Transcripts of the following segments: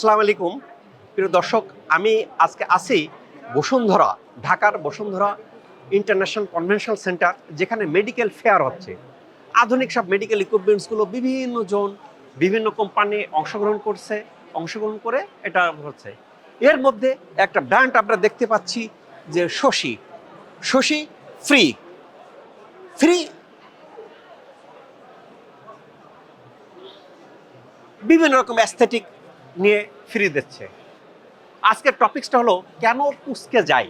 আসসালামু আলাইকুম। প্রিয় দর্শক, আমি আজকে আছি বসুন্ধরা, ঢাকার বসুন্ধরা ইন্টারন্যাশনাল কনভেনশন সেন্টার, যেখানে মেডিকেল ফেয়ার হচ্ছে। আধুনিক সব মেডিকেল ইকুইপমেন্টসগুলো বিভিন্ন জন, বিভিন্ন কোম্পানি অংশগ্রহণ করছে, অংশগ্রহণ করে এটা হচ্ছে। এর মধ্যে একটা ব্র্যান্ড আমরা দেখতে পাচ্ছি যে শশী। শশী ফ্রি ফ্রি বিভিন্ন রকম অ্যাস্থেটিক নিয়ে ফ্রি দিচ্ছে। আজকের টপিকসটা হলো, কেন কুচকে যাই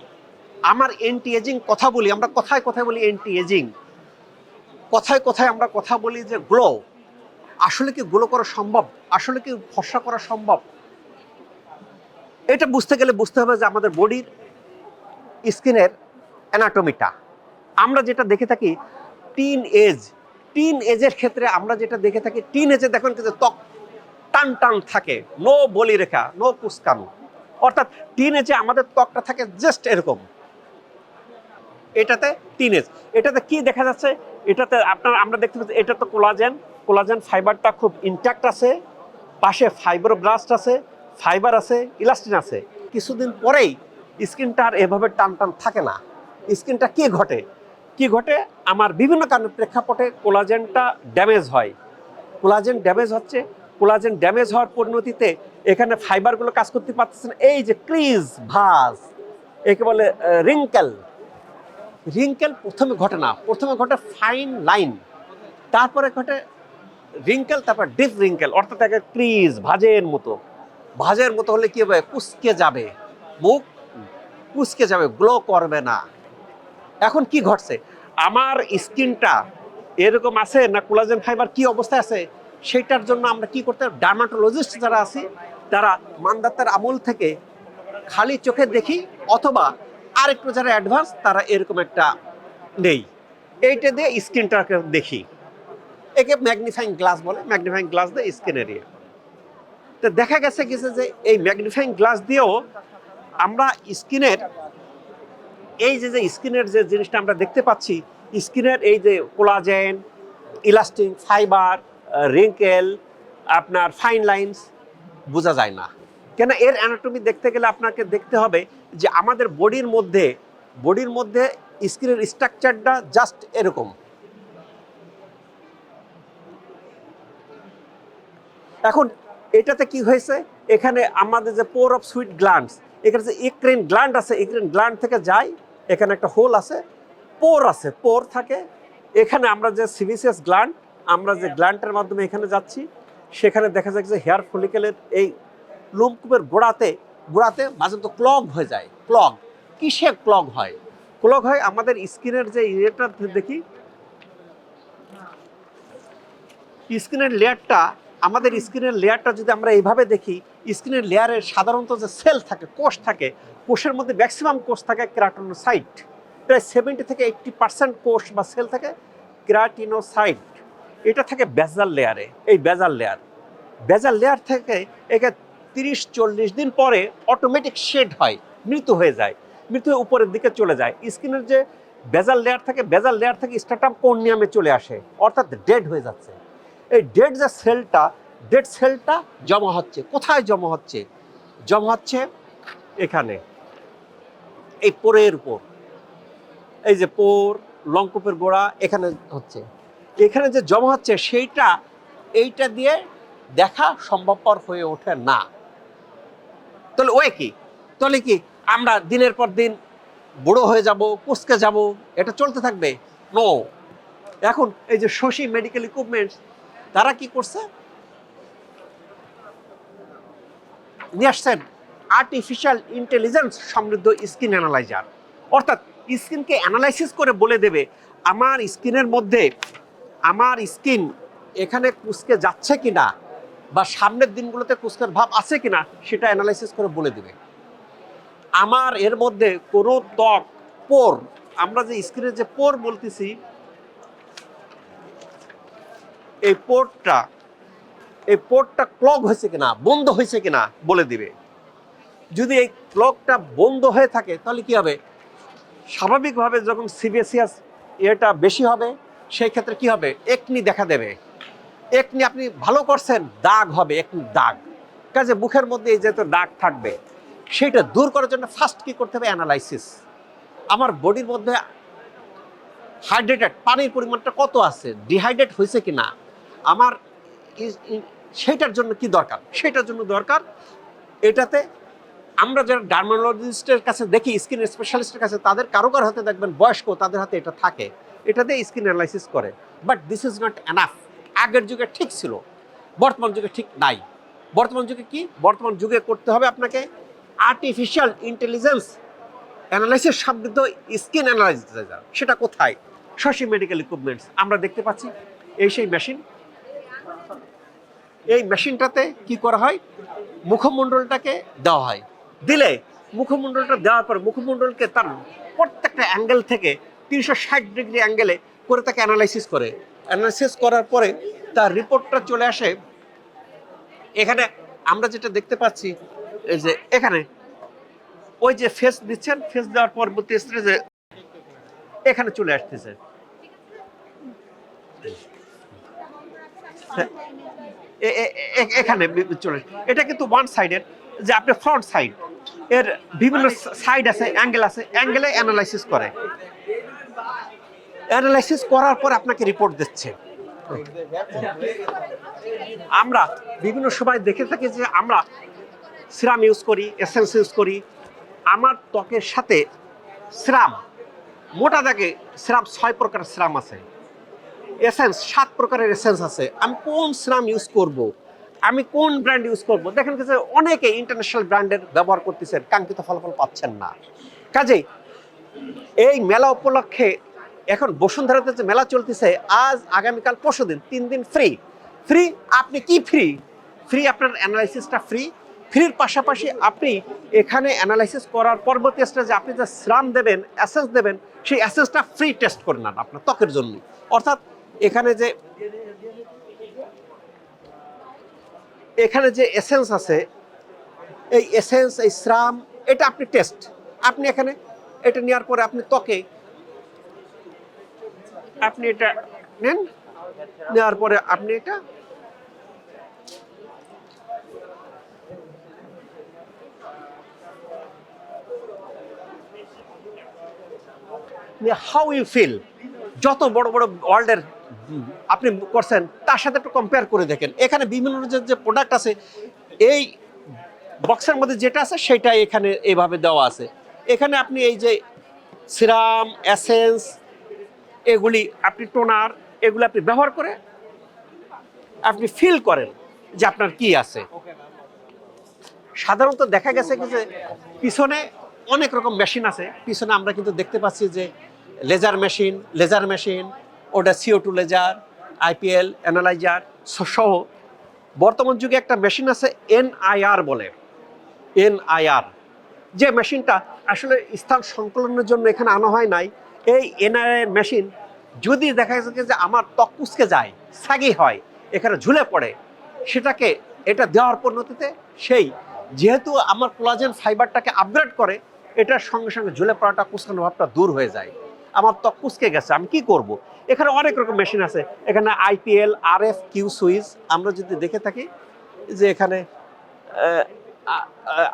আমার এন্টি এজিং কথা বলি, আমরা কথায় কথায় বলি এন্টি এজিং কথায় কথায় আমরা কথা বলি যে গ্লো আসলে কি গ্লো করা সম্ভব? আসলে কি ফর্সা করা সম্ভব? এটা বুঝতে গেলে বুঝতে হবে যে আমাদের বডির স্কিনের অ্যানাটমিটা আমরা যেটা দেখে থাকি টিন এজ টিন এজের ক্ষেত্রে আমরা যেটা দেখে থাকি টিন এজে দেখুন কিন্তু ত্বক টান টান থাকে, নো বলি রেখা, নো কুসকানো। অর্থাৎ টিন এজে আমাদের ত্বকটা থাকে জাস্ট এরকম। এটাতে টিন এজ এটাতে কি দেখা যাচ্ছে? এটাতে আপনার, আমরা দেখতে পাচ্ছি, এটা তো কোলাজেন কোলাজেন ফাইবারটা খুব ইনট্যাক্ট আছে। পাশে ফাইব্রোব্লাস্ট আছে ফাইবার আছে ইলাস্টিন আছে। কিছুদিন পরেই স্কিনটা আর এভাবে টান টান থাকে না। স্কিনটা কি ঘটে? কি ঘটে? আমার বিভিন্ন কারণের প্রেক্ষাপটে কোলাজেনটা ড্যামেজ হয়। কোলাজেন ড্যামেজ হচ্ছে কোলাজেন ড্যামেজ হওয়ার পরিণতিতে এখানে ফাইবারগুলো কাজ করতে পারতেছে না এই যে ক্রিজ ভাস একে বলে রিঙ্কেল। রিঙ্কেল প্রথমে ঘটে না, প্রথমে ঘটে ফাইন লাইন, তারপরে ঘটে রিঙ্কেল, তারপর ডিপ রিঙ্কেল, অর্থাৎ একে ক্রিজ ভাজের মতো। ভাজের মতো হলে কি হবে? কুচকে যাবে। মুখ কুচকে যাবে, গ্লো করবে না। এখন কি ঘটছে? আমার স্কিনটা এরকম আছে না কোলাজেন ফাইবার? কি অবস্থায় আছে? সেটার জন্য আমরা কি করতে ডার্মাটোলজিস্ট যারা আছি, তারা মান্দাতার আমল থেকে খালি চোখে দেখি অথবা আরেকটু যারা অ্যাডভান্স তারা এরকম একটা নেই। এইটা দিয়ে স্কিনটাকে দেখি। একে ম্যাগনিফাইং গ্লাস বলে। ম্যাগনিফাইং গ্লাস দিয়ে স্কিন এরিয়া। তো দেখা গেছে গেছে যে এই ম্যাগনিফাইং গ্লাস দিয়েও আমরা স্কিনের এই যে যে স্কিনের যে জিনিসটা আমরা দেখতে পাচ্ছি, স্কিনের এই যে কোলাজেন ইলাস্টিন ফাইবার রিঙ্কেল আপনার ফাইন লাইন্স বোঝা যায় না। কেন এর অ্যানাটমি দেখতে গেলে আপনাকে দেখতে হবে যে আমাদের বডির মধ্যে বডির মধ্যে স্কিনের স্ট্রাকচারটা জাস্ট এরকম। এখন এটাতে কি হয়েছে? এখানে আমাদের যে পোর অফ সুইট গ্ল্যান্ডস এখানে যে ইক্রেন গ্ল্যান্ড আছে ইক্রেন গ্ল্যান্ড থেকে যায়, এখানে একটা হোল আছে পোর আছে পোর থাকে। এখানে আমরা যে সিভিসিয়াস গ্ল্যান্ড আমরা যে গ্ল্যান্টের মাধ্যমে এখানে যাচ্ছি, সেখানে দেখা যায় যে হেয়ার ফলিকেলের এই লুমকুপের গোড়াতে গোড়াতে মাঝে তো ক্লগ হয়ে যায়। ক্লগ। কিসে ক্লগ হয়? ক্লগ হয় আমাদের স্কিনের যে ইয়েটা দেখি। স্কিনের লেয়ারটা, আমাদের স্কিনের লেয়ারটা যদি আমরা এইভাবে দেখি, স্কিনের লেয়ারে সাধারণত যে সেল থাকে, কোষ থাকে, কোষের মধ্যে ম্যাক্সিমাম কোষ থাকে ক্রাটোনোসাইট। প্রায় সেভেন্টি থেকে এইট্টি পার্সেন্ট কোষ বা সেল থাকে ক্রাটিনোসাইট। এটা থাকে বেজাল লেয়ারে, এই বেজাল লেয়ার। বেজাল লেয়ার থেকে একে তিরিশ, চল্লিশ দিন পরে অটোমেটিক শেড হয়, মৃত্যু হয়ে যায়, মৃত্যু উপরের দিকে চলে যায়। স্কিনের যে বেজাল লেয়ার থাকে, বেজাল লেয়ার থেকে স্টার্টআপ স্টার্টাম কোর্নিয়ামে চলে আসে? অর্থাৎ ডেড হয়ে যাচ্ছে। এই ডেড যে সেলটা ডেড সেলটা জমা হচ্ছে। কোথায় জমা হচ্ছে? জমা হচ্ছে এখানে, এই পোরের উপর। এই যে পোর লঙ্কপের গোড়া এখানে হচ্ছে। এখানে যে জমা হচ্ছে সেইটা, এইটা দিয়ে দেখা সম্ভবপর হয়ে ওঠে না। তাহলে ওয়ে কি? তাহলে কি আমরা দিনের পর দিন বুড়ো হয়ে যাব, কুচকে যাব, এটা চলতে থাকবে? নো এখন এই যে শশী মেডিকেল ইকুইপমেন্টস তারা কি করছে? নিয়ে আসছেন আর্টিফিশিয়াল ইন্টেলিজেন্স সমৃদ্ধ স্কিন অ্যানালাইজার অর্থাৎ স্কিনকে অ্যানালাইসিস করে বলে দেবে, আমার স্কিনের মধ্যে আমার স্কিন এখানে কুচকে যাচ্ছে কিনা বা সামনের দিনগুলোতে কুচকের ভাব আছে কি না সেটা অ্যানালাইসিস করে বলে দেবে। আমার এর মধ্যে কোনো ত্বক, পোর, আমরা যে স্কিনের যে পোর বলতেছি, এই পোরটা এই পোরটা ক্লগ হয়েছে কিনা, বন্ধ হয়েছে কিনা বলে দিবে। যদি এই ক্লগটা বন্ধ হয়ে থাকে তাহলে কি হবে? স্বাভাবিকভাবে যখন সিবিএসিয়াস এটা বেশি হবে সেই ক্ষেত্রে কি হবে? একনি দেখা দেবে। একনি আপনি ভালো করছেন, দাগ হবে, একনি দাগ। কাজে মুখের মধ্যে এই যে তো দাগ থাকবে, সেটা দূর করার জন্য ফার্স্ট কি করতে হবে? অ্যানালাইসিস আমার বডির মধ্যে হাইড্রেটেড পানির পরিমাণটা কত আছে? ডিহাইড্রেট হয়েছে কি না আমার সেটার জন্য কি দরকার? সেটার জন্য দরকার এটাতে আমরা যারা ডার্মালজিস্টের কাছে দেখি স্কিন স্পেশালিস্টের কাছে, তাদের কারও কারও হাতে দেখবেন, বয়স্ক, তাদের হাতে এটা থাকে। এটা দিয়ে স্কিন অ্যানালাইসিস করে। But this is not enough আগের যুগে ঠিক ছিল, বর্তমান যুগে ঠিক নাই। বর্তমান যুগে কি? বর্তমান যুগে করতে হবে আপনাকে আর্টিফিশিয়াল ইন্টেলিজেন্স অ্যানালাইসিস শব্দ স্কিন অ্যানালাইসিস সেটা কোথায়? শশী মেডিকেল ইকুইপমেন্টস আমরা দেখতে পাচ্ছি এই সেই মেশিন এই মেশিনটাতে কি করা হয়? মুখমণ্ডলটাকে দেওয়া হয়। দিলে মুখমণ্ডলটা দেওয়ার পর মুখমণ্ডলকে তার প্রত্যেকটা অ্যাঙ্গেল থেকে তিনশো ষাট ডিগ্রি অ্যাঙ্গেলে করে তাকে অ্যানালাইসিস করে। অ্যানালাইসিস করার পরে তার রিপোর্টটা চলে আসে। এখানে আমরা যেটা দেখতে পাচ্ছি যে এখানে ওই যে ফেস দিচ্ছেন ফেস দেওয়ার পরবর্তী স্টেজে এখানে চলে আসতেছে। এ- এখানে চলে এটা কিন্তু ওয়ান সাইডের যে আপনি ফ্রন্ট সাইড এর বিভিন্ন সাইড আছে অ্যাঙ্গেল আছে অ্যাঙ্গেলে অ্যানালাইসিস করে। অ্যানালাইসিস করার পর আপনাকে রিপোর্ট দিচ্ছে। আমরা বিভিন্ন সময় দেখে থাকি যে আমরা সিরাম ইউজ করি এসেন্স ইউজ করি। আমার ত্বকের সাথে সিরাম, মোটা দাগে সিরাম ছয় প্রকার সিরাম আছে। এসেন্স সাত প্রকারের এসেন্স আছে। আমি কোন সিরাম ইউজ করব? আমি কোন ব্র্যান্ড ইউজ করব? দেখেন যে অনেকে ইন্টারন্যাশনাল ব্র্যান্ডের ব্যবহার করতেছেন, কাঙ্ক্ষিত ফলাফল পাচ্ছেন না। কাজেই এই মেলা উপলক্ষে এখন বসুন্ধরাতে যে মেলা চলতেছে, আজ আগামীকাল পরশু দিন, তিন দিন ফ্রি ফ্রি আপনি কি ফ্রি ফ্রি আপনার অ্যানালাইসিসটা ফ্রি ফ্রির পাশাপাশি আপনি এখানে অ্যানালাইসিস করার পরবর্তী স্টেজে আপনি যে শ্রাম দেবেন অ্যাসেস দেবেন, সেই অ্যাসেসটা ফ্রি টেস্ট করে নেন আপনার ত্বকের জন্য। অর্থাৎ এখানে যে এখানে যে এসেন্স আছে, এই এসেন্স এই শ্রাম, এটা আপনি টেস্ট আপনি এখানে এটা নেওয়ার পরে আপনি ত্বকে আপনি এটা নেন। নেওয়ার পরে আপনি এটা হাউ ইউ ফিল যত বড় বড় ওয়ার্ল্ডের আপনি করছেন তার সাথে একটু কম্পেয়ার করে দেখেন। এখানে বিভিন্ন যে যে প্রোডাক্ট আছে এই বক্সের মধ্যে যেটা আছে সেটাই এখানে এইভাবে দেওয়া আছে। এখানে আপনি এই যে সিরাম অ্যাসেন্স এগুলি আপনি টোনার, এগুলি আপনি ব্যবহার করে আপনি ফিল করেন যে আপনার কি আছে। সাধারণত দেখা গেছে কি যে পিছনে অনেক রকম মেশিন আছে। পিছনে আমরা কিন্তু দেখতে পাচ্ছি যে লেজার মেশিন লেজার মেশিন ওটা CO two laser IPL analyser সহ। বর্তমান যুগে একটা মেশিন আছে এনআইআর বলে। এনআইআর যে মেশিনটা আসলে স্থান সংকলনের জন্য এখানে আনা হয় নাই। এই এনআইআর মেশিন যদি দেখা যাচ্ছে যে আমার ত্বক কুচকে যায় সাগি হয়, এখানে ঝুলে পড়ে, সেটাকে এটা দেওয়ার পরিণতিতে সেই যেহেতু আমার কোলাজেন ফাইবারটাকে আপগ্রেড করে, এটার সঙ্গে সঙ্গে ঝুলে পড়াটা কুচকানো ভাবটা দূর হয়ে যায়। আমার ত্বক কুচকে গেছে, আমি কি করব? এখানে অনেক রকম মেশিন আছে। এখানে আইপিএল আর এফ কিউ সুইচ, আমরা যদি দেখে থাকি যে এখানে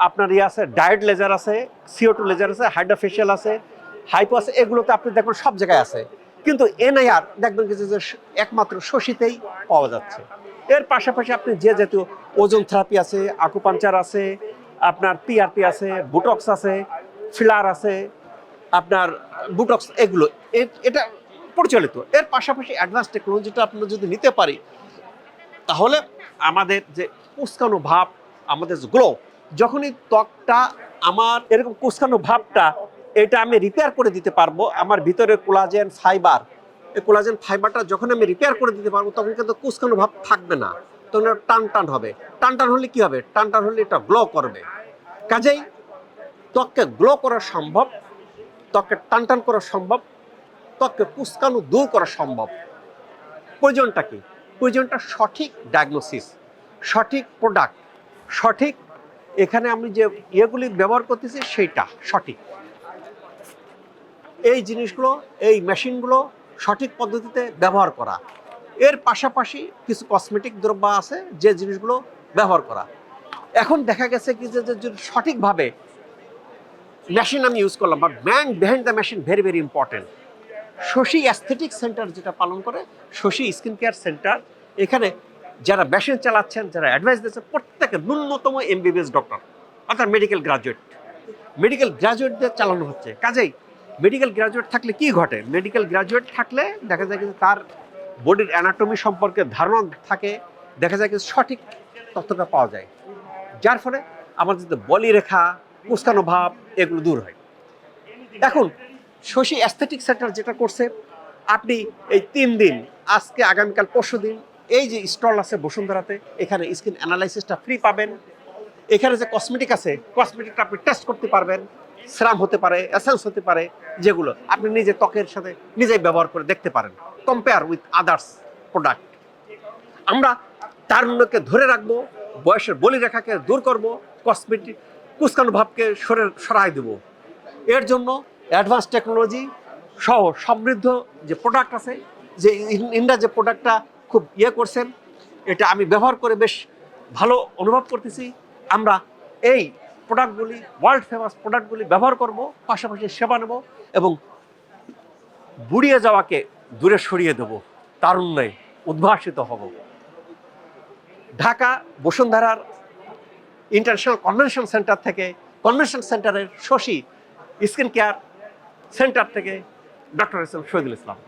আপনার ইয়ে আছে ডায়েট লেজার আছে সিও টু লেজার আছে, হাইড্রোফেশিয়াল আছে হাইপো আছে, এগুলোতে আপনি দেখবেন সব জায়গায় আছে। কিন্তু এনআইআর দেখবেন কি যে একমাত্র শশীতেই পাওয়া যাচ্ছে। এর পাশাপাশি আপনি যে যেহেতু ওজন থেরাপি আছে আকুপাঞ্চার আছে, আপনার পিআরপি আছে বুটক্স আছে ফিলার আছে, আপনার বুটক্স এগুলো এটা পরিচালিত। এর পাশাপাশি অ্যাডভান্স টেকনোলজিটা আপনারা যদি নিতে পারি, তাহলে আমাদের যে কুচকানো ভাব, আমাদের গ্লো যখনই ত্বকটা আমার এরকম কুচকানো ভাবটা এটা আমি রিপেয়ার করে দিতে পারব। আমার ভিতরে কোলাজেন ফাইবার এই কোলাজেন ফাইবারটা যখন আমি রিপেয়ার করে দিতে পারব, তখন কিন্তু কুচকানো ভাব থাকবে না। তখন টান টান হবে। টান টান হলে কি হবে? টান টান হলে এটা গ্লো করবে। কাজেই ত্বককে গ্লো করা সম্ভব, ত্বককে টান টান করা সম্ভব, ত্বককে কুচকানো দূর করা সম্ভব। প্রয়োজনটা কি? প্রয়োজনটা সঠিক ডায়াগনোসিস সঠিক প্রোডাক্ট সঠিক এখানে আমি যে ইয়েগুলি ব্যবহার করতেছি, সেইটা সঠিক। এই জিনিসগুলো, এই মেশিনগুলো সঠিক পদ্ধতিতে ব্যবহার করা। এর পাশাপাশি কিছু কসমেটিক দ্রব্য আছে যে জিনিসগুলো ব্যবহার করা। এখন দেখা গেছে কি যে, যে- যে সঠিকভাবে মেশিন আমি ইউজ করলাম but man behind the machine very very important Shashi aesthetic centre যেটা পালন করে, শশী স্কিন কেয়ার সেন্টার এখানে যারা মেশিন চালাচ্ছেন, যারা অ্যাডভাইস দিচ্ছেন প্রত্যেকে ন্যূনতম এমবিবিএস ডক্টর অর্থাৎ মেডিকেল গ্রাজুয়েট মেডিকেল গ্রাজুয়েটদের চালানো হচ্ছে। কাজেই মেডিকেল গ্রাজুয়েট থাকলে কি ঘটে? মেডিকেল গ্রাজুয়েট থাকলে দেখা যায় যে তার বডির অ্যানাটমি সম্পর্কে ধারণা থাকে, দেখা যায় যে সঠিক তথ্যটা পাওয়া যায়। যার ফলে আমার যে বলি রেখা কুস্কানো ভাব, এগুলো দূর হয়। এখন, শশী অ্যাস্থেটিক সেন্টার যেটা করছে, আপনি এই তিন দিন, আজকে, আগামীকাল, পরশু দিন, এই যে স্টল আছে বসুন্ধরাতে, এখানে স্কিন অ্যানালাইসিসটা ফ্রি পাবেন। এখানে যে কসমেটিক আছে কসমেটিকটা আপনি টেস্ট করতে পারবেন। শ্রাম হতে পারে এসেন্স হতে পারে, যেগুলো আপনি নিজে ত্বকের সাথে নিজেই ব্যবহার করে দেখতে পারেন। কম্পেয়ার উইথ আদার্স প্রোডাক্ট আমরা তারুণ্যকে ধরে রাখব, বয়সের বলি রেখাকে দূর করব কসমেটিক কুস্কানো ভাবকে সরে, সরাই দেব। এর জন্য অ্যাডভান্স টেকনোলজি সহ সমৃদ্ধ যে প্রোডাক্ট আছে, যে ইন- ইন্ডিয়া যে প্রোডাক্টটা খুব ইয়ে করছেন, এটা আমি ব্যবহার করে বেশ ভালো অনুভব করতেছি। আমরা এই প্রোডাক্টগুলি ওয়ার্ল্ড ফেমাস প্রোডাক্টগুলি ব্যবহার করব, পাশাপাশি সেবা নেব এবং বুড়িয়ে যাওয়াকে দূরে সরিয়ে দেব, তারুণ্যে উদ্ভাসিত হব। ঢাকা বসুন্ধরার ইন্টারন্যাশনাল কনভেনশন সেন্টার থেকে কনভেনশন সেন্টারের শশী স্কিন কেয়ার সেন্টার থেকে doctor S M Shahidul Islam